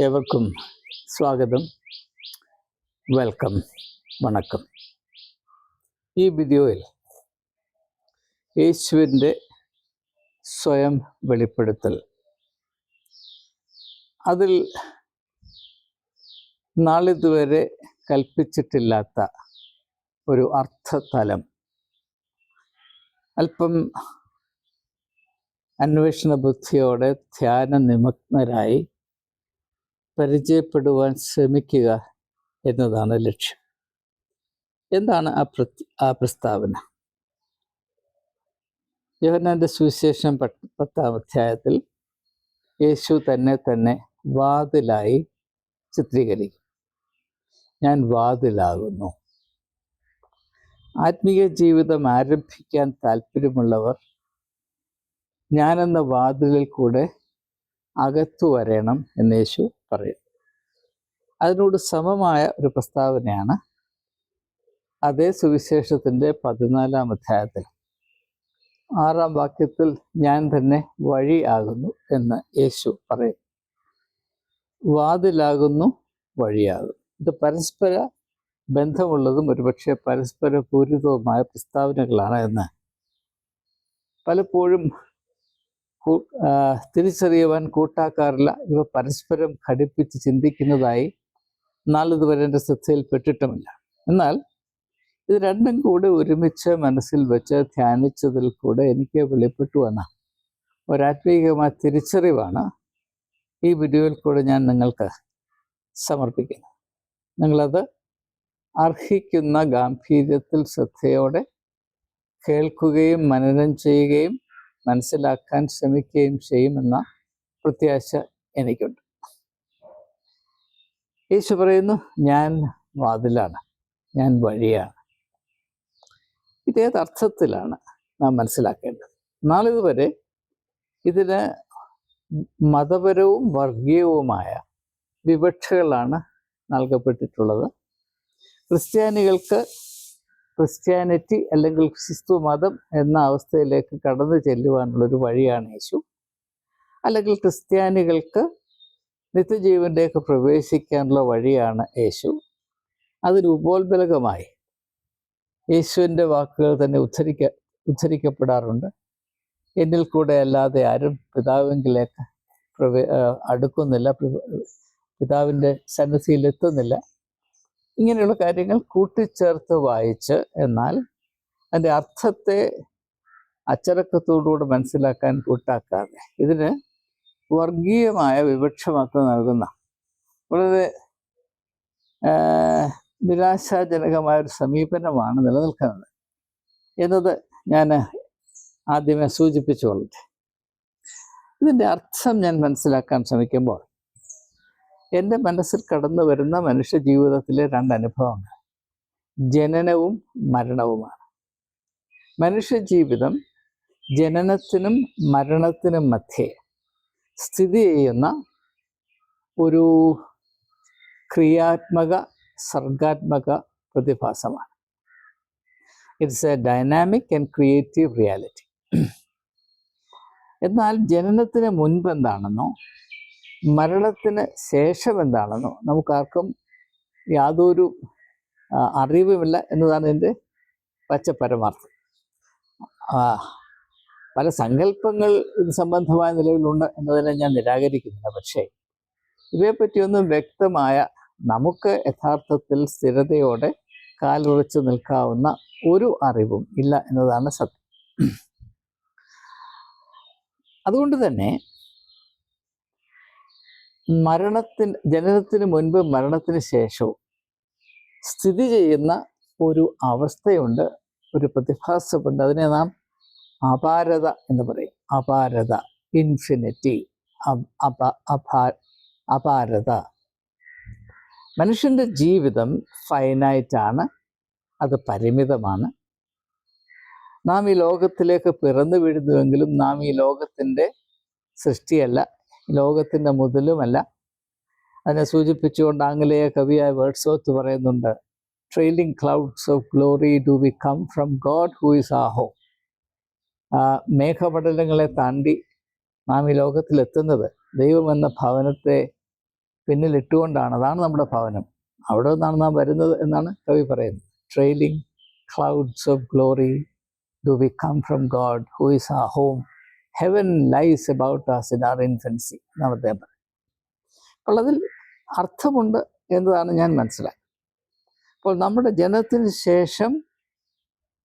ഏവർക്കും സ്വാഗതം. വെൽക്കം. വണക്കം. ഈ വീഡിയോയിൽ യേശുവിന്റെ സ്വയം വെളിപ്പെടുത്തൽ. അതിൽ നാളിതുവരെ കൽപ്പിച്ചിട്ടില്ലാത്ത ഒരു അർത്ഥതലം. അല്പം അന്വേഷണ ബുദ്ധിയോടെ ധ്യാന നിമഗ്നരായി പരിചയപ്പെടുവാൻ ശ്രമിക്കുക എന്നതാണ് ലക്ഷ്യം. എന്താണ് ആ പ്രതി ആ പ്രസ്താവന? യോഹന്നാന്റെ സുവിശേഷം പത്താം അധ്യായത്തിൽ യേശു തന്നെ തന്നെ വാതിലായി ചിത്രീകരിക്കും. ഞാൻ വാതിലാകുന്നു. ആത്മീയ ജീവിതം ആരംഭിക്കാൻ താല്പര്യമുള്ളവർ ഞാനെന്ന വാതിലിൽ കൂടെ അകത്തു വരണം എന്ന് യേശു പറയും. അതിനോട് സമമായ ഒരു പ്രസ്താവനയാണ് അതേ സുവിശേഷത്തിന്റെ പതിനാലാം അധ്യായത്തിൽ. ആറാം വാക്യത്തിൽ ഞാൻ തന്നെ വഴി ആകുന്നു എന്ന് യേശു പറയും. വാതിലാകുന്നു വഴിയാകും ഇത് പരസ്പര ബന്ധമുള്ളതും ഒരുപക്ഷെ പരസ്പര പൂരിതവുമായ പ്രസ്താവനകളാണ് എന്ന്. പലപ്പോഴും തിരിച്ചറിയുവാൻ കൂട്ടാക്കാറില്ല. ഇവ പരസ്പരം ഘടിപ്പിച്ച് ചിന്തിക്കുന്നതായി നാളിതുവരെ എന്റെ ശ്രദ്ധയിൽപ്പെട്ടിട്ടുമില്ല. എന്നാൽ ഇത് രണ്ടും കൂടെ ഒരുമിച്ച് മനസ്സിൽ വെച്ച് ധ്യാനിച്ചതിൽ കൂടെ എനിക്ക് വെളിപ്പെട്ടു വന്ന ഒരാത്മീകമായ തിരിച്ചറിവാണ് ഈ വീഡിയോയിൽ കൂടെ ഞാൻ നിങ്ങൾക്ക് സമർപ്പിക്കുന്നത്. നിങ്ങളത് അർഹിക്കുന്ന ഗാംഭീര്യത്തിൽ ശ്രദ്ധയോടെ കേൾക്കുകയും മനനം ചെയ്യുകയും മനസ്സിലാക്കാൻ ശ്രമിക്കുകയും ചെയ്യുമെന്ന പ്രത്യാശ എനിക്കുണ്ട്. യേശു പറയുന്നു ഞാൻ വാതിലാണ് ഞാൻ വഴിയാണ്. ഇതേത് അർത്ഥത്തിലാണ് നാം മനസ്സിലാക്കേണ്ടത്? നാളിതുവരെ ഇതിന് മതപരവും വർഗീയവുമായ വിവക്ഷകളാണ് നൽകപ്പെട്ടിട്ടുള്ളത്. ക്രിസ്ത്യാനികൾക്ക് ക്രിസ്ത്യാനിറ്റി അല്ലെങ്കിൽ ക്രിസ്തു മതം എന്ന അവസ്ഥയിലേക്ക് കടന്നു ചെല്ലുവാനുള്ളൊരു വഴിയാണ് യേശു. അല്ലെങ്കിൽ ക്രിസ്ത്യാനികൾക്ക് നിത്യജീവനിലേക്ക് പ്രവേശിക്കാനുള്ള വഴിയാണ് യേശു. അതിന് ഉപോത്ബലകമായി യേശുവിന്റെ വാക്കുകൾ തന്നെ ഉദ്ധരിക്ക ഉദ്ധരിക്കപ്പെടാറുണ്ട്. എന്നിൽ കൂടെ അല്ലാതെ ആരും പിതാവിങ്കിലേക്ക് പ്രവേ അടുക്കുന്നില്ല. പിത- പിതാവിന്റെ സന്നിധിയിൽ എത്തുന്നില്ല ഇങ്ങനെയുള്ള കാര്യങ്ങൾ കൂട്ടിച്ചേർത്ത് വായിച്ച് എന്നാൽ അതിന്റെ അർത്ഥത്തെ അച്ചടക്കത്തോടുകൂടെ മനസ്സിലാക്കാൻ കൂട്ടാക്കാതെ ഇതിന് വർഗീയമായ വിവക്ഷ മാത്രം നൽകുന്ന വളരെ നിരാശാജനകമായ ഒരു സമീപനമാണ് നിലനിൽക്കുന്നത്. എന്നത് ഞാൻ ആദ്യമേ സൂചിപ്പിച്ചു കൊള്ളട്ടെ ഇതിന്റെ അർത്ഥം ഞാൻ മനസ്സിലാക്കാൻ ശ്രമിക്കുമ്പോൾ എന്റെ മനസ്സിൽ കടന്നു വരുന്ന മനുഷ്യ ജീവിതത്തിലെ രണ്ട് അനുഭവങ്ങൾ ജനനവും മരണവുമാണ്. മനുഷ്യ ജീവിതം ജനനത്തിനും മരണത്തിനും മധ്യേ സ്ഥിതി ചെയ്യുന്ന ഒരു ക്രിയാത്മക സർഗാത്മക പ്രതിഭാസമാണ്. It's a dynamic and creative reality എന്നാൽ ജനനത്തിന് മുൻപ് എന്താണെന്നോ മരണത്തിന് ശേഷം എന്താണെന്നോ നമുക്കാർക്കും യാതൊരു അറിവുമില്ല എന്നതാണ് എന്റെ പച്ച പരമാർത്ഥം പല സങ്കല്പങ്ങൾ ഇത് സംബന്ധമായ നിലവിലുണ്ട് എന്നതിനെ ഞാൻ നിരാകരിക്കുന്നില്ല. പക്ഷേ ഇവയെപ്പറ്റിയൊന്നും വ്യക്തമായ നമുക്ക് യഥാർത്ഥത്തിൽ സ്ഥിരതയോടെ കാലുറച്ചു നിൽക്കാവുന്ന ഒരു അറിവും ഇല്ല എന്നതാണ് സത്യം. അതുകൊണ്ട് തന്നെ മരണത്തിന് ജനനത്തിന് മുൻപ് മരണത്തിന് ശേഷവും സ്ഥിതി ചെയ്യുന്ന ഒരു അവസ്ഥയുണ്ട് ഒരു പ്രതിഭാസമുണ്ട്. അതിനെ നാം അപാരത എന്ന് പറയും. അപാരത ഇൻഫിനിറ്റി അപ അപാ അപാരത. മനുഷ്യന്റെ ജീവിതം ഫൈനൈറ്റ് ആണ് അത് പരിമിതമാണ്. നാം ഈ ലോകത്തിലേക്ക് പിറന്നു വീഴുന്നുവെങ്കിലും നാം ഈ ലോകത്തിന്റെ സൃഷ്ടിയല്ല ലോകത്തിന്റെ മുതലുമല്ല. അതിനെ സൂചിപ്പിച്ചുകൊണ്ട് ആംഗലേയ കവിയായ വേർഡ്സോത്ത് പറയുന്നുണ്ട് trailing clouds of glory do we come from God who is our home മേഘപടലങ്ങളെ താണ്ടി നാം ഈ ലോകത്തിലെത്തുന്നത് ദൈവമെന്ന ഭവനത്തെ പിന്നിലിട്ടുകൊണ്ടാണ്. അതാണ് നമ്മുടെ ഭവനം. അവിടെ നിന്നാണ് നാം വരുന്നത് എന്നാണ് കവി പറയുന്നത്. Trailing clouds of glory do we come from God who is our home heaven lies about us in our infancy എന്നാണ് അദ്ദേഹം പറയുന്നത് അപ്പോൾ അതിൽ അർത്ഥമുണ്ട് എന്നതാണ് ഞാൻ മനസ്സിലാക്കി അപ്പോൾ നമ്മുടെ ജനനത്തിന് ശേഷം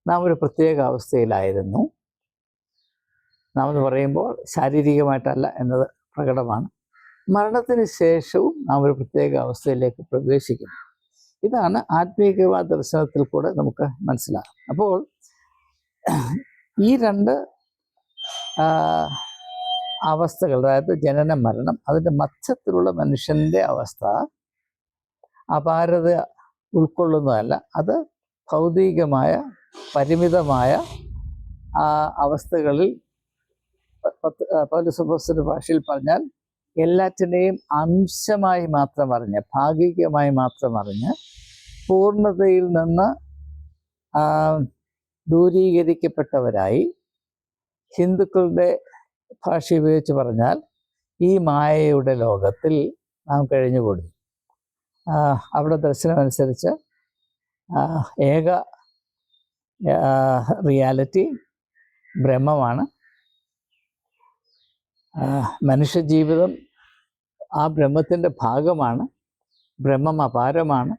നാം ഒരു പ്രത്യേക അവസ്ഥയിലായിരുന്നു. നാം എന്ന് പറയുമ്പോൾ ശാരീരികമായിട്ടല്ല എന്നത് പ്രകടമാണ്. മരണത്തിന് ശേഷവും നാം ഒരു പ്രത്യേക അവസ്ഥയിലേക്ക് പ്രവേശിക്കുന്നു. ഇതാണ് ആത്മീയവാദ ദർശനത്തിൽ കൂടെ നമുക്ക് മനസ്സിലാകും അപ്പോൾ ഈ രണ്ട് അവസ്ഥകൾ അതായത് ജനന മരണം അതിന്റെ മധ്യത്തിലുള്ള മനുഷ്യന്റെ അവസ്ഥ. അപാരത ഉൾക്കൊള്ളുന്നതല്ല അത് ഭൗതികമായ പരിമിതമായ അവസ്ഥകളിൽ പൗലസുബോസിന്റെ ഭാഷയിൽ പറഞ്ഞാൽ എല്ലാറ്റിനെയും അംശമായി മാത്രം അറിഞ്ഞ് ഭാഗികമായി മാത്രം അറിഞ്ഞ് പൂർണതയിൽ നിന്ന് ദൂരീകരിക്കപ്പെട്ടവരായി ഹിന്ദുക്കളുടെ ഭാഷ ഉപയോഗിച്ച് പറഞ്ഞാൽ ഈ മായയുടെ ലോകത്തിൽ നാം കഴിഞ്ഞുകൂടുന്നു. ആ, അവിടെ ദർശനമനുസരിച്ച് ഏക റിയാലിറ്റി ബ്രഹ്മമാണ്. മനുഷ്യജീവിതം ആ ബ്രഹ്മത്തിന്റെ ഭാഗമാണ് ബ്രഹ്മം അപാരമാണ്.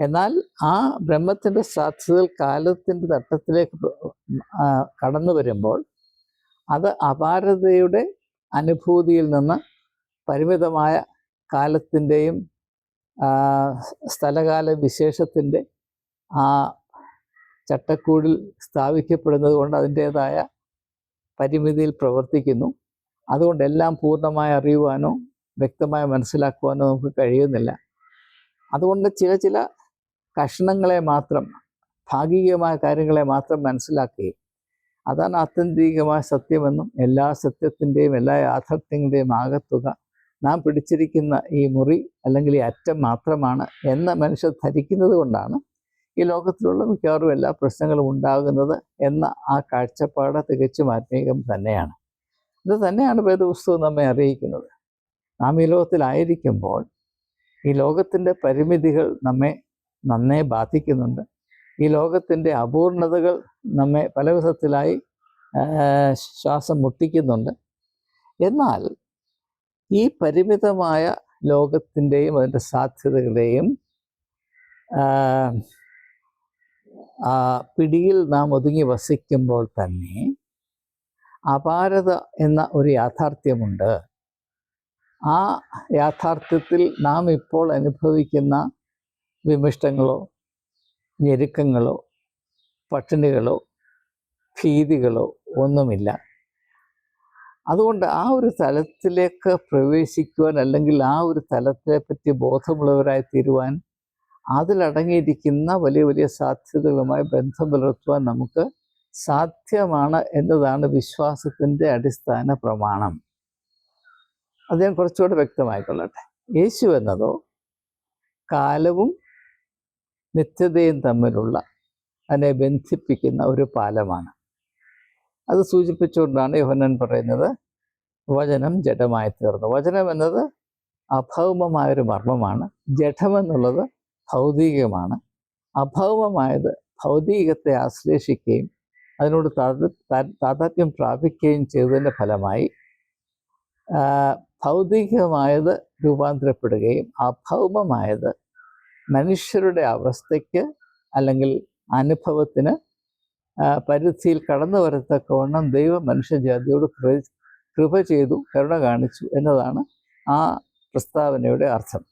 എന്നാൽ ആ ബ്രഹ്മത്തിന്റെ സാധ്യതകൾ കാലത്തിന്റെ തട്ടത്തിലേക്ക് കടന്നു വരുമ്പോൾ അത് അപാരതയുടെ അനുഭൂതിയിൽ നിന്ന് പരിമിതമായ കാലത്തിന്റെയും സ്ഥലകാല വിശേഷത്തിന്റെ ആ ചട്ടക്കൂടിൽ സ്ഥാപിക്കപ്പെടുന്നത് കൊണ്ട് അതിന്റേതായ പരിമിതിയിൽ പ്രവർത്തിക്കുന്നു. അതുകൊണ്ട് എല്ലാം പൂർണമായി അറിയുവാനോ വ്യക്തമായി മനസ്സിലാക്കുവാനോ നമുക്ക് കഴിയുന്നില്ല. അതുകൊണ്ട് ചില ചില കഷ്ണങ്ങളെ മാത്രം ഭാഗികമായ കാര്യങ്ങളെ മാത്രം മനസ്സിലാക്കുകയും അതാണ് ആത്യന്തികമായ സത്യമെന്നും എല്ലാ സത്യത്തിന്റെയും എല്ലാ യാഥാർത്ഥ്യങ്ങളുടെയും ആകത്തുക. നാം പിടിച്ചിരിക്കുന്ന ഈ മുറി അല്ലെങ്കിൽ ഈ അറ്റം മാത്രമാണ് എന്ന് മനുഷ്യർ ധരിക്കുന്നത് കൊണ്ടാണ് ഈ ലോകത്തിലുള്ള മിക്കവാറും എല്ലാ പ്രശ്നങ്ങളും ഉണ്ടാകുന്നത് എന്ന ആ കാഴ്ചപ്പാട് തികച്ചും ആത്മീകം തന്നെയാണ്. ഇത് തന്നെയാണ് വേദപുസ്തകം നമ്മെ അറിയിക്കുന്നത്. നാം ഈ ലോകത്തിലായിരിക്കുമ്പോൾ ഈ ലോകത്തിന്റെ പരിമിതികൾ നമ്മെ നന്നേ ബാധിക്കുന്നുണ്ട്. ഈ ലോകത്തിന്റെ അപൂർണതകൾ നമ്മെ പല വിധത്തിലായി ശ്വാസം മുട്ടിക്കുന്നുണ്ട്. എന്നാൽ ഈ പരിമിതമായ ലോകത്തിന്റെയും അതിന്റെ സാധ്യതകളുടെയും പിടിയിൽ നാം ഒതുങ്ങി വസിക്കുമ്പോൾ തന്നെ അപാരത എന്ന ഒരു യാഥാർത്ഥ്യമുണ്ട്. ആ യാഥാർത്ഥ്യത്തിൽ നാം ഇപ്പോൾ അനുഭവിക്കുന്ന വിമിഷ്ടങ്ങളോ ഞെരുക്കങ്ങളോ പട്ടിണികളോ ഭീതികളോ ഒന്നുമില്ല. അതുകൊണ്ട് ആ ഒരു തലത്തിലേക്ക് പ്രവേശിക്കുവാൻ അല്ലെങ്കിൽ ആ ഒരു തലത്തെ പറ്റി ബോധമുള്ളവരായി തീരുവാൻ അതിലടങ്ങിയിരിക്കുന്ന വലിയ വലിയ സാധ്യതകളുമായി ബന്ധം പുലർത്തുവാൻ നമുക്ക് സാധ്യമാണ് എന്നതാണ് വിശ്വാസത്തിന്റെ അടിസ്ഥാന പ്രമാണം. ഞാൻ കുറച്ചുകൂടെ വ്യക്തമായിക്കൊള്ളട്ടെ. യേശു എന്നതോ കാലവും നിത്യതയും തമ്മിലുള്ള അതിനെ ബന്ധിപ്പിക്കുന്ന ഒരു പാലമാണ്. അത് സൂചിപ്പിച്ചുകൊണ്ടാണ് യോഹനൻ പറയുന്നത് വചനം ജഡമായി തീർന്നു. വചനം എന്നത് അഭൗമമായൊരു മർമ്മമാണ്. ജഡമെന്നുള്ളത് ഭൗതികമാണ്. അഭൗമമായത് ഭൗതികത്തെ ആശ്ലേഷിക്കുകയും അതിനോട് താതാത്മ്യം പ്രാപിക്കുകയും ചെയ്തതിന്റെ ഫലമായി ഭൗതികമായത് രൂപാന്തരപ്പെടുകയും അഭൗമമായത് മനുഷ്യരുടെ അവസ്ഥയ്ക്ക് അല്ലെങ്കിൽ അനുഭവത്തിന് പരിധിയിൽ കടന്നു വരത്തക്കവണ്ണം ദൈവം മനുഷ്യജാതിയോട് കൃപ ചെയ്തു കരുണ കാണിച്ചു എന്നതാണ് ആ പ്രസ്താവനയുടെ അർത്ഥം.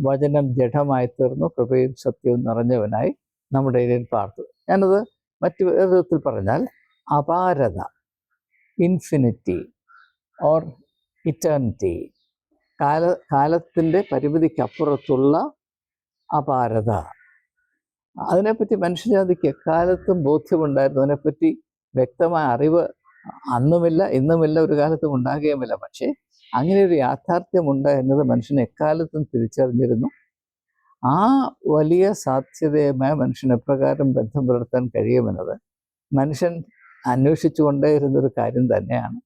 വചനം ജഡമായി തീർന്നു കൃപയും സത്യവും നിറഞ്ഞവനായി നമ്മുടെ ഇടയിൽ പാർത്തു. ഞാനത് മറ്റു വിധത്തിൽ പറഞ്ഞാൽ അപാരത ഇൻഫിനിറ്റി ഓർ ഇറ്റേണിറ്റി കാല കാലത്തിന്റെ പരിമിതിക്കപ്പുറത്തുള്ള അപാരത. അതിനെപ്പറ്റി മനുഷ്യജാതിക്ക് എക്കാലത്തും ബോധ്യമുണ്ടായിരുന്നു. അതിനെപ്പറ്റി വ്യക്തമായ അറിവ് അന്നുമില്ല ഇന്നുമില്ല ഒരു കാലത്തും ഉണ്ടാകുകയുമില്ല. പക്ഷേ അങ്ങനെ ഒരു യാഥാർത്ഥ്യമുണ്ട് എന്നത് മനുഷ്യൻ എക്കാലത്തും തിരിച്ചറിഞ്ഞിരുന്നു. ആ വലിയ സാധ്യതയുമായി മനുഷ്യൻ എപ്രകാരം ബന്ധം പുലർത്താൻ കഴിയുമെന്നത് മനുഷ്യൻ അന്വേഷിച്ചു കൊണ്ടേയിരുന്നൊരു കാര്യം തന്നെയാണ്.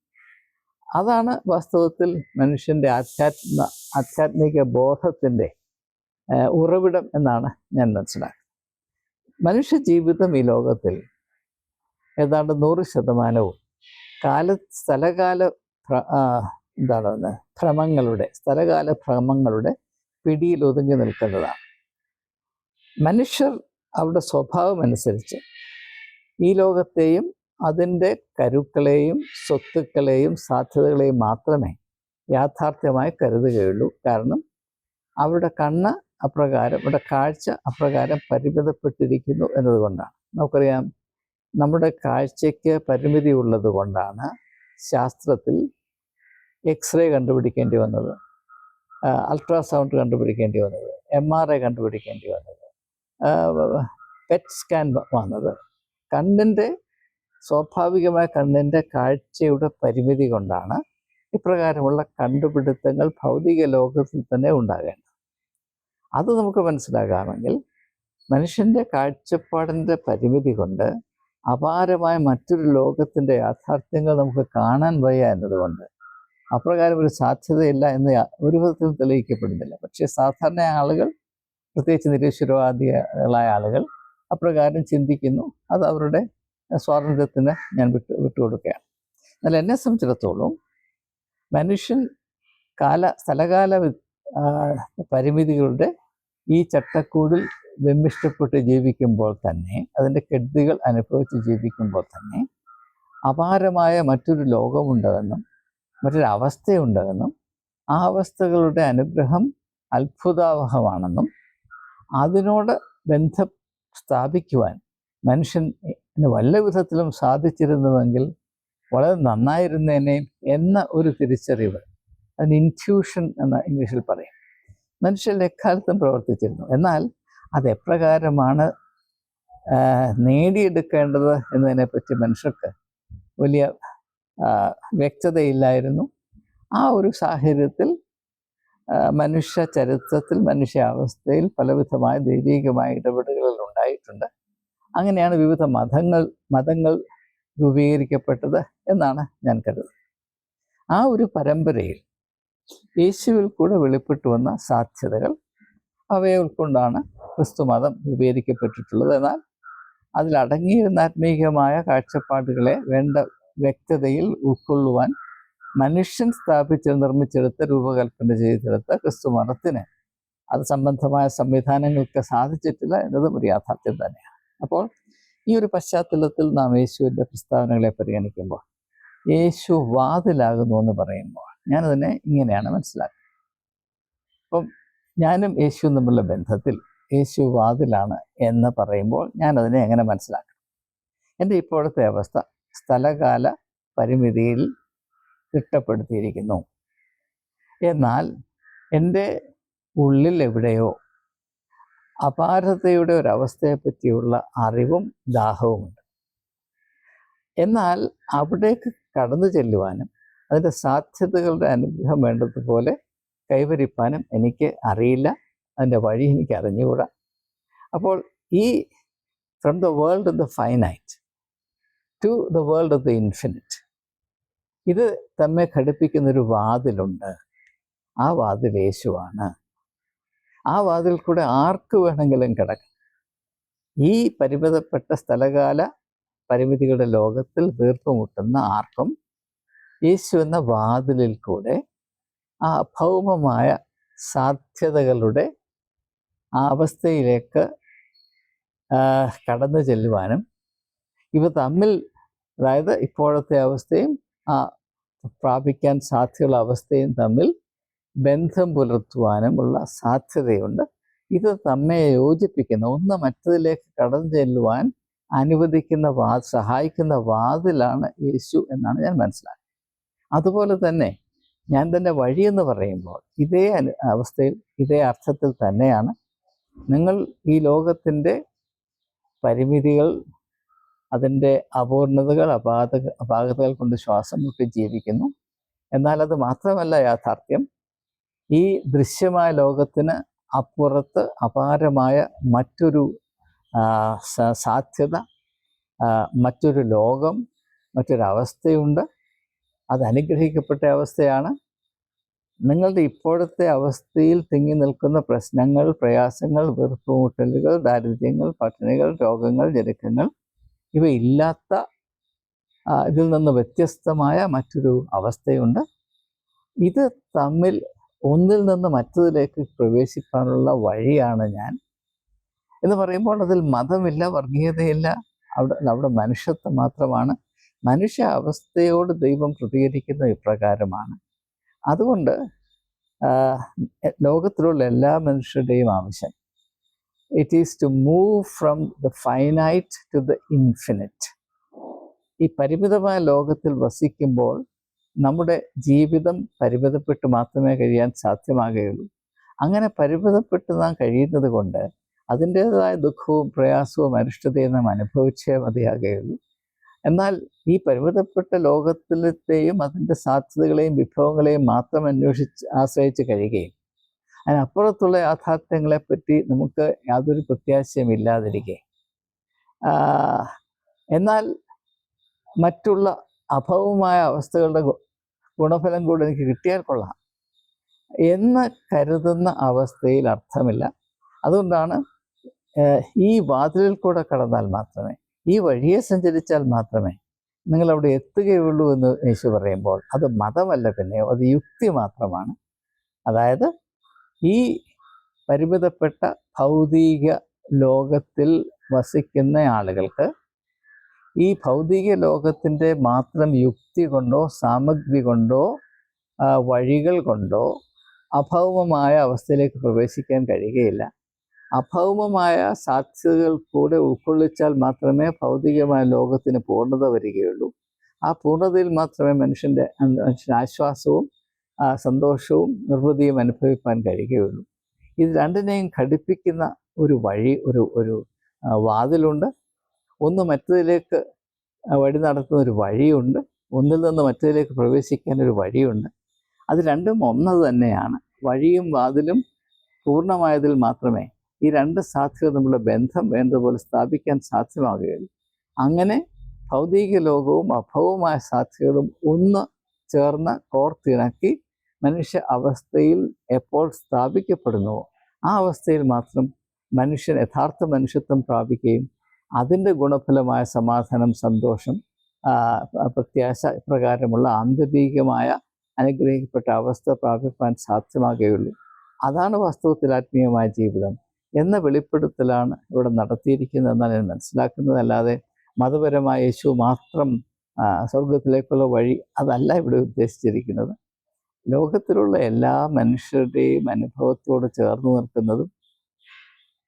അതാണ് വാസ്തവത്തിൽ മനുഷ്യന്റെ ആധ്യാത്മ ആധ്യാത്മിക ബോധത്തിന്റെ ഉറവിടം എന്നാണ് ഞാൻ മനസ്സിലാക്കുന്നത്. മനുഷ്യ ജീവിതം ഈ ലോകത്തിൽ ഏതാണ്ട് നൂറ് ശതമാനവും കാല സ്ഥലകാല എന്താണ് പറയുന്നത് ഭ്രമങ്ങളുടെ സ്ഥലകാല ഭ്രമങ്ങളുടെ പിടിയിൽ ഒതുങ്ങി നിൽക്കുന്നതാണ്. മനുഷ്യർ അവരുടെ സ്വഭാവം അനുസരിച്ച് ഈ ലോകത്തെയും അതിന്റെ കരുക്കളെയും സ്വത്തുക്കളെയും സാധ്യതകളെയും മാത്രമേ യാഥാർത്ഥ്യമായി കരുതുകയുള്ളൂ. കാരണം അവരുടെ കണ്ണ് അപ്രകാരം അവരുടെ കാഴ്ച അപ്രകാരം പരിമിതപ്പെട്ടിരിക്കുന്നു എന്നതുകൊണ്ടാണ്. നമുക്കറിയാം നമ്മുടെ കാഴ്ചയ്ക്ക് പരിമിതി ഉള്ളത് കൊണ്ടാണ് ശാസ്ത്രത്തിൽ എക്സ്റേ കണ്ടുപിടിക്കേണ്ടി വന്നത് അൾട്രാസൗണ്ട് കണ്ടുപിടിക്കേണ്ടി വന്നത് എം ആർ ഐ കണ്ടുപിടിക്കേണ്ടി വന്നത് പെറ്റ് സ്കാൻ വന്നത്. കണ്ണിന്റെ സ്വാഭാവികമായ കണ്ണിന്റെ കാഴ്ചയുടെ പരിമിതി കൊണ്ടാണ് ഇപ്രകാരമുള്ള കണ്ടുപിടുത്തങ്ങൾ ഭൗതിക ലോകത്തിൽ തന്നെ ഉണ്ടാകേണ്ടത്. അത് നമുക്ക് മനസ്സിലാകാമെങ്കിൽ മനുഷ്യന്റെ കാഴ്ചപ്പാടിന്റെ പരിമിതി കൊണ്ട് അപാരമായ മറ്റൊരു ലോകത്തിന്റെ യാഥാർത്ഥ്യങ്ങൾ നമുക്ക് കാണാൻ വയ്യ എന്നതുകൊണ്ട് അപ്രകാരം ഒരു സാധ്യതയില്ല എന്ന് ഒരു വിധത്തിൽ തെളിയിക്കപ്പെടുന്നില്ല. പക്ഷേ സാധാരണ ആളുകൾ പ്രത്യേകിച്ച് നിരീശ്വരവാദികളായ ആളുകൾ അപ്രകാരം ചിന്തിക്കുന്നു. അത് അവരുടെ സ്വാതന്ത്ര്യത്തിന് ഞാൻ വിട്ടു വിട്ടുകൊടുക്കുകയാണ്. എന്നാൽ എന്നെ സംബന്ധിച്ചിടത്തോളം മനുഷ്യൻ കാല സ്ഥലകാല പരിമിതികളുടെ ഈ ചട്ടക്കൂടിൽ വെമ്മിഷ്ടപ്പെട്ട് ജീവിക്കുമ്പോൾ തന്നെ അതിന്റെ കെടുതികൾ അനുഭവിച്ച് ജീവിക്കുമ്പോൾ തന്നെ അപാരമായ മറ്റൊരു ലോകമുണ്ടെന്നും മറ്റൊരു അവസ്ഥയുണ്ടെന്നും ആ അവസ്ഥകളുടെ അനുഗ്രഹം അത്ഭുതാവഹമാണെന്നും അതിനോട് ബന്ധം സ്ഥാപിക്കുവാൻ മനുഷ്യന് വല്ല വിധത്തിലും സാധിച്ചിരുന്നുവെങ്കിൽ വളരെ നന്നായിരുന്നേനെ എന്ന ഒരു തിരിച്ചറിവ് അതിന് ഇൻഫ്യൂഷൻ എന്ന ഇംഗ്ലീഷിൽ പറയും. മനുഷ്യൻ എക്കാലത്തും പ്രവർത്തിച്ചിരുന്നു. എന്നാൽ അതെപ്രകാരമാണ് നേടിയെടുക്കേണ്ടത് എന്നതിനെപ്പറ്റി മനുഷ്യർക്ക് വലിയ വ്യക്തതയില്ലായിരുന്നു. ആ ഒരു സാഹചര്യത്തിൽ മനുഷ്യ ചരിത്രത്തിൽ മനുഷ്യ അവസ്ഥയിൽ പലവിധമായ ദൈവികമായ ഇടപെടലുകൾ ഉണ്ടായിട്ടുണ്ട്. അങ്ങനെയാണ് വിവിധ മതങ്ങൾ മതങ്ങൾ രൂപീകരിക്കപ്പെട്ടത് എന്നാണ് ഞാൻ കരുതുന്നത്. ആ ഒരു പരമ്പരയിൽ യേശുവിൽ കൂടെ വെളിപ്പെട്ടു വന്ന സാധ്യതകൾ അവയെ ഉൾക്കൊണ്ടാണ് ക്രിസ്തുമതം രൂപീകരിക്കപ്പെട്ടിട്ടുള്ളത്. എന്നാൽ അതിലടങ്ങിയിരുന്ന ആത്മീയമായ കാഴ്ചപ്പാടുകളെ വേണ്ട വ്യക്തതയിൽ ഉൾക്കൊള്ളുവാൻ മനുഷ്യൻ സ്ഥാപിച്ച് നിർമ്മിച്ചെടുത്ത രൂപകൽപ്പന ചെയ്തെടുത്ത ക്രിസ്തു മതത്തിന് അത് സംബന്ധമായ സംവിധാനങ്ങൾക്ക് സാധിച്ചിട്ടില്ല എന്നതും ഒരു യാഥാർത്ഥ്യം തന്നെയാണ്. അപ്പോൾ ഈ ഒരു പശ്ചാത്തലത്തിൽ നാം യേശുവിന്റെ പ്രസ്താവനകളെ പരിഗണിക്കുമ്പോൾ യേശു വാതിലാകുന്നു എന്ന് പറയുമ്പോൾ ഞാനതിനെ ഇങ്ങനെയാണ് മനസ്സിലാക്കുന്നത്. അപ്പം ഞാനും യേശുവും തമ്മിലുള്ള ബന്ധത്തിൽ യേശു വാതിലാണ് എന്ന് പറയുമ്പോൾ ഞാനതിനെ എങ്ങനെ മനസ്സിലാക്കണം? എന്റെ ഇപ്പോഴത്തെ അവസ്ഥ സ്ഥലകാല പരിമിതിയിൽ തിട്ടപ്പെടുത്തിയിരിക്കുന്നു. എന്നാൽ എന്റെ ഉള്ളിൽ എവിടെയോ അപാരതയുടെ ഒരവസ്ഥയെ പറ്റിയുള്ള അറിവും ദാഹവുമുണ്ട് എന്നാൽ അവിടേക്ക് കടന്നു ചെല്ലുവാനും അതിന്റെ സാധ്യതകളുടെ അനുഗ്രഹം വേണ്ടതുപോലെ കൈവരിപ്പാനും എനിക്ക് അറിയില്ല. അതിന്റെ വഴി എനിക്ക് അറിഞ്ഞുകൂടാ. അപ്പോൾ ഈ from the world of the finite to the world of the infinite ഇത് തമ്മെ ഘടിപ്പിക്കുന്നൊരു വാതിലുണ്ട്. ആ വാതിൽ യേശുവാണ്. ആ വാതിൽ കൂടെ ആർക്ക് വേണമെങ്കിലും കിടക്കാം. ഈ പരിമിതപ്പെട്ട സ്ഥലകാല പരിമിതികളുടെ ലോകത്തിൽ വീർപ്പുമുട്ടുന്ന ആർക്കും യേശു എന്ന വാതിലിൽ കൂടെ ആ ഭൗമമായ സാധ്യതകളുടെ ആ അവസ്ഥയിലേക്ക് കടന്നു ചെല്ലുവാനും ഇവ തമ്മിൽ അതായത് ഇപ്പോഴത്തെ അവസ്ഥയും ആ പ്രാപിക്കാൻ സാധ്യതയുള്ള അവസ്ഥയും തമ്മിൽ ബന്ധം പുലർത്തുവാനും ഉള്ള സാധ്യതയുണ്ട്. ഇത് തമ്മെ യോജിപ്പിക്കുന്ന. ഒന്ന് മറ്റതിലേക്ക് കടന്നു ചെല്ലുവാൻ അനുവദിക്കുന്ന വാ സഹായിക്കുന്ന വാതിലാണ് യേശു എന്നാണ് ഞാൻ മനസ്സിലാക്കുന്നത്. അതുപോലെ തന്നെ ഞാൻ തന്നെ വഴിയെന്ന് പറയുമ്പോൾ ഇതേ അനു അവസ്ഥയിൽ ഇതേ അർത്ഥത്തിൽ തന്നെയാണ് നിങ്ങൾ ഈ ലോകത്തിന്റെ പരിമിതികൾ അതിന്റെ അപൂർണതകൾ അപാത അപാകതകൾ കൊണ്ട് ശ്വാസം മുട്ടി ജീവിക്കുന്നു. എന്നാൽ അത് മാത്രമല്ല യാഥാർത്ഥ്യം. ഈ ദൃശ്യമായ ലോകത്തിന് അപ്പുറത്ത് അപാരമായ മറ്റൊരു സാധ്യത മറ്റൊരു ലോകം മറ്റൊരവസ്ഥയുണ്ട്. അത് അനുഗ്രഹിക്കപ്പെട്ട അവസ്ഥയാണ്. നിങ്ങളുടെ ഇപ്പോഴത്തെ അവസ്ഥയിൽ തിങ്ങി നിൽക്കുന്ന പ്രശ്നങ്ങൾ പ്രയാസങ്ങൾ വെറുപ്പുമുട്ടലുകൾ ദാരിദ്ര്യങ്ങൾ പട്ടിണികൾ രോഗങ്ങൾ ഞെരുക്കങ്ങൾ ഇവയില്ലാത്ത ഇതിൽ നിന്ന് വ്യത്യസ്തമായ മറ്റൊരു അവസ്ഥയുണ്ട്. ഇത് തമ്മിൽ ഒന്നിൽ നിന്ന് മറ്റതിലേക്ക് പ്രവേശിക്കാനുള്ള വഴിയാണ് ഞാൻ. എന്ന് പറയുമ്പോൾ അതിൽ മതമില്ല വർഗീയതയില്ല. അവിടെ അവിടെ മനുഷ്യത്വം മാത്രമാണ്. മനുഷ്യ അവസ്ഥയോട് ദൈവം പ്രതികരിക്കുന്ന ഇപ്രകാരമാണ്. അതുകൊണ്ട് ലോകത്തിലുള്ള എല്ലാ മനുഷ്യരുടെയും ആവശ്യം it is to move from the finite to the infinite ഈ പരിമിതമായ ലോകത്തിൽ വസിക്കുമ്പോൾ നമ്മുടെ ജീവിതം പരിമിതപ്പെട്ട് മാത്രമേ കഴിയാൻ സാധ്യമാകുകയുള്ളൂ. അങ്ങനെ പരിമിതപ്പെട്ട് നാം കഴിയുന്നത് കൊണ്ട് അതിന്റേതായ ദുഃഖവും പ്രയാസവും അനിഷ്ടതയും നാം അനുഭവിച്ചേ മതിയാകുകയുള്ളൂ. എന്നാൽ ഈ പരിമിതപ്പെട്ട ലോകത്തിലത്തെയും അതിന്റെ സാധ്യതകളെയും വിഭവങ്ങളെയും മാത്രം അന്വേഷിച്ച് ആശ്രയിച്ച് കഴിയുകയും അതിനപ്പുറത്തുള്ള യാഥാർത്ഥ്യങ്ങളെപ്പറ്റി നമുക്ക് യാതൊരു പ്രത്യാശയും ഇല്ലാതിരിക്കെ. എന്നാൽ മറ്റുള്ള അഭവമായ അവസ്ഥകളുടെ ഗുണഫലം കൂടെ എനിക്ക് കിട്ടിയാൽ കൊള്ളാം എന്ന് കരുതുന്ന അവസ്ഥയിൽ അർത്ഥമില്ല. അതുകൊണ്ടാണ് ഈ വാതിലിൽ കൂടെ കടന്നാൽ മാത്രമേ ഈ വഴിയെ സഞ്ചരിച്ചാൽ മാത്രമേ നിങ്ങൾ അവിടെ എത്തുകയുള്ളൂ എന്ന് യേശു പറയുമ്പോൾ അത് മതമല്ല പിന്നെയോ അത് യുക്തി മാത്രമാണ്. അതായത് ഈ പരിമിതപ്പെട്ട ഭൗതിക ലോകത്തിൽ വസിക്കുന്ന ആളുകൾക്ക് ഈ ഭൗതിക ലോകത്തിന്റെ മാത്രം യുക്തി കൊണ്ടോ സാമഗ്രി കൊണ്ടോ വഴികൾ കൊണ്ടോ അഭൗമമായ അവസ്ഥയിലേക്ക് പ്രവേശിക്കാൻ കഴിയുകയില്ല. അഭൗമമായ സാധ്യതകൾ കൂടെ ഉൾക്കൊള്ളിച്ചാൽ മാത്രമേ ഭൗതികമായ ലോകത്തിന് പൂർണത വരികയുള്ളൂ. ആ പൂർണതയിൽ മാത്രമേ മനുഷ്യന്റെ മനുഷ്യന് ആശ്വാസവും സന്തോഷവും നിർവൃതിയും അനുഭവിക്കാൻ കഴിയുകയുള്ളൂ. ഇത് രണ്ടിനെയും ഘടിപ്പിക്കുന്ന ഒരു വഴി ഒരു ഒരു വാതിലുണ്ട്. ഒന്ന് മറ്റതിലേക്ക് വഴി നടത്തുന്ന ഒരു വഴിയുണ്ട്. ഒന്നിൽ നിന്ന് മറ്റതിലേക്ക് പ്രവേശിക്കാൻ ഒരു വഴിയുണ്ട്. അത് രണ്ടും ഒന്നത് തന്നെയാണ്. വഴിയും വാതിലും പൂർണമായതിൽ മാത്രമേ ഈ രണ്ട് സാധ്യത തമ്മിലുള്ള ബന്ധം വേണ്ടതുപോലെ സ്ഥാപിക്കാൻ സാധ്യമാകുകയുള്ളൂ. അങ്ങനെ ഭൗതിക ലോകവും അഭവമായ സാധ്യതകളും ഒന്ന് ചേർന്ന് കോർത്തിണക്കി മനുഷ്യ അവസ്ഥയിൽ എപ്പോൾ സ്ഥാപിക്കപ്പെടുന്നുവോ ആ അവസ്ഥയിൽ മാത്രം മനുഷ്യൻ യഥാർത്ഥ മനുഷ്യത്വം പ്രാപിക്കുകയും അതിന്റെ ഗുണഫലമായ സമാധാനം സന്തോഷം പ്രത്യാശ പ്രകാരമുള്ള ആന്തരികമായ അനുഗ്രഹിക്കപ്പെട്ട അവസ്ഥ പ്രാപിക്കാൻ സാധ്യമാകുകയുള്ളൂ. അതാണ് വാസ്തവത്തിൽ ആത്മീയമായ ജീവിതം. എന്ന വെളിപ്പെടുത്തലാണ് ഇവിടെ നടത്തിയിരിക്കുന്നതെന്നാണ് ഞാൻ മനസ്സിലാക്കുന്നതല്ലാതെ മതപരമായ യേശു മാത്രം സ്വർഗത്തിലേക്കുള്ള വഴി അതല്ല ഇവിടെ ഉദ്ദേശിച്ചിരിക്കുന്നത്. ലോകത്തിലുള്ള എല്ലാ മനുഷ്യരുടെയും അനുഭവത്തോട് ചേർന്ന് നിൽക്കുന്നതും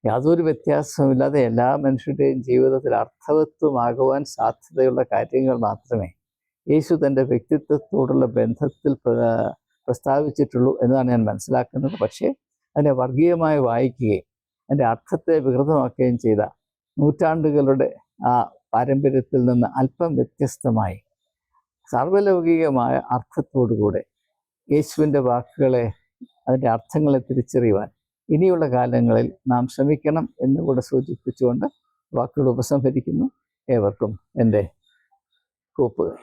യാതൊരു വ്യത്യാസവുമില്ലാതെ എല്ലാ മനുഷ്യരുടെയും ജീവിതത്തിൽ അർത്ഥവത്വമാകുവാൻ സാധ്യതയുള്ള കാര്യങ്ങൾ മാത്രമേ യേശു തന്റെ വ്യക്തിത്വത്തോടുള്ള ബന്ധത്തിൽ പ്രസ്താവിച്ചിട്ടുള്ളൂ എന്നാണ് ഞാൻ മനസ്സിലാക്കുന്നത്. പക്ഷേ അതിനെ വർഗീയമായി വായിക്കുകയും അതിന്റെ അർത്ഥത്തെ വികൃതമാക്കുകയും ചെയ്ത നൂറ്റാണ്ടുകളുടെ ആ പാരമ്പര്യത്തിൽ നിന്ന് അല്പം വ്യത്യസ്തമായി സാർവലൗകികമായ അർത്ഥത്തോടുകൂടെ യേശുവിന്റെ വാക്കുകളെ അതിന്റെ അർത്ഥങ്ങളെ തിരിച്ചറിയുവാൻ ഇനിയുള്ള കാലങ്ങളിൽ നാം ശ്രമിക്കണം എന്നുകൂടെ സൂചിപ്പിച്ചുകൊണ്ട് വാക്കുകൾ ഉപസംഹരിക്കുന്നു. ഏവർക്കും എന്റെ കൂപ്പുകൾ